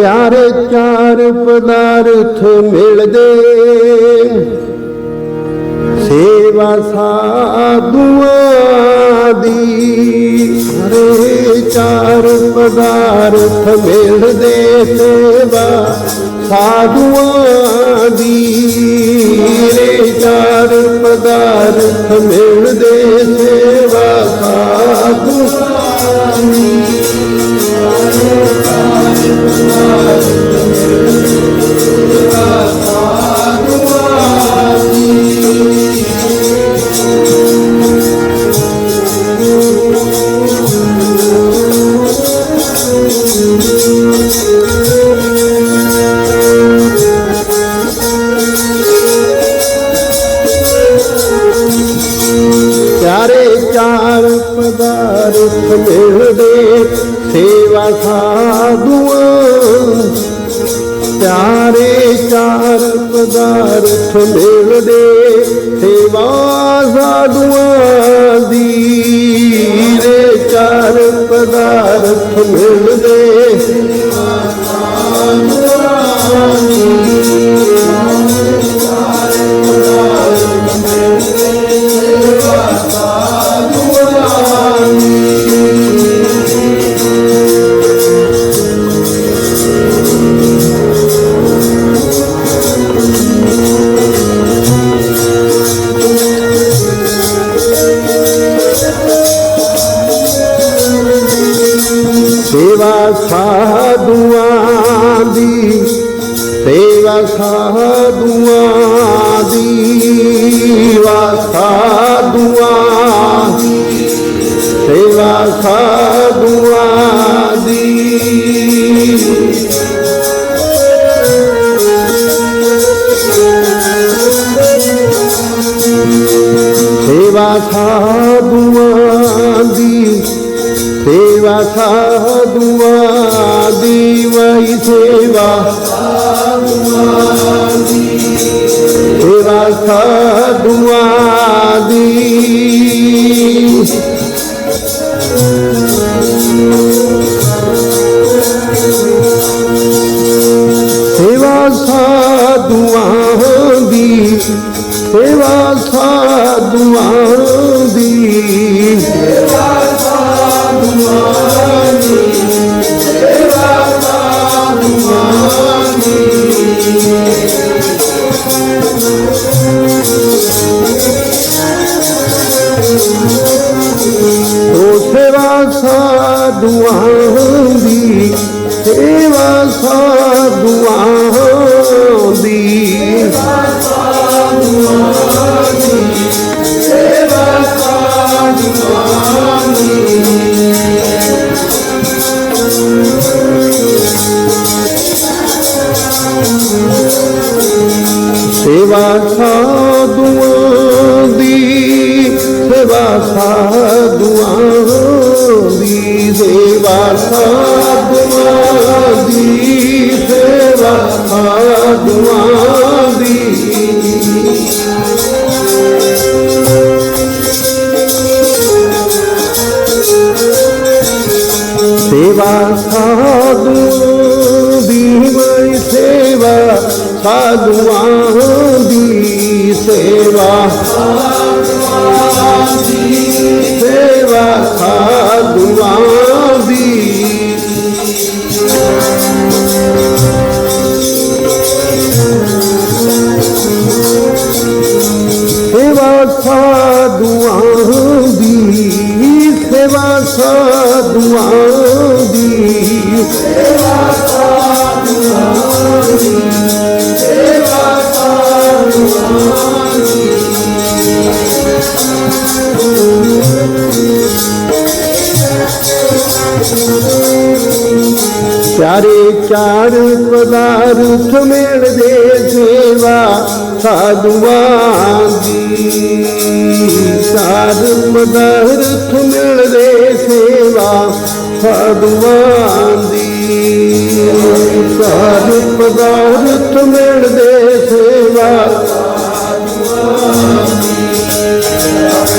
ਪਿਆਰੇ ਚਾਰ ਪਦਾਰਥ ਮਿਲਦੇ। ਸੇਵਾ ਸਾਧੂਆਂ ਦੀ ਹਰੇ ਚਾਰ ਪਦਾਰਥ ਮਿਲਦੇ ਸੇਵਾ ਸਾਧੂਆਂ ਦੀ। ਰੇ ਚਾਰ ਪਦਾਰਥ ਮਿਲ સેવા સાધુઆ ત્યારે ચાર પદાર્થ મેળવે સેવા સાધુઆ દી ಹೇಳಿದೆ सेवा साधुआ दी सेवा साधुआ સેવા સાધુઆ દીવઈ સેવા. સેવા સાધુઆ દી. સેવા સાધુઆ દી. સેવા સાધુઆ દી. दुआ ਸਾਧੂਆਂ ਦੀ ਸੇਵਾ ਸਾਧੂ ਦੀ ਬਈ ਸੇਵਾ ਸਾਧੂਆਂ ਦੀ ਚਾਰੇ ਚਾਰ ਪਦਾਰਥ ਮਿਲਦੇ ਸੇਵਾ ਸਾਧੂਆਂ ਦੀ। ਚਾਰ ਪਦਾਰਥ ਮਿਲਦੇ ਸੇਵਾ ਸਾਧੂਆਂ ਦੀ। ਚਾਰ ਪਦਾਰਥ ਮਿਲਦੇ ਸੇਵਾ ਸਾਧੂਆਂ ਦੀ। Yeah.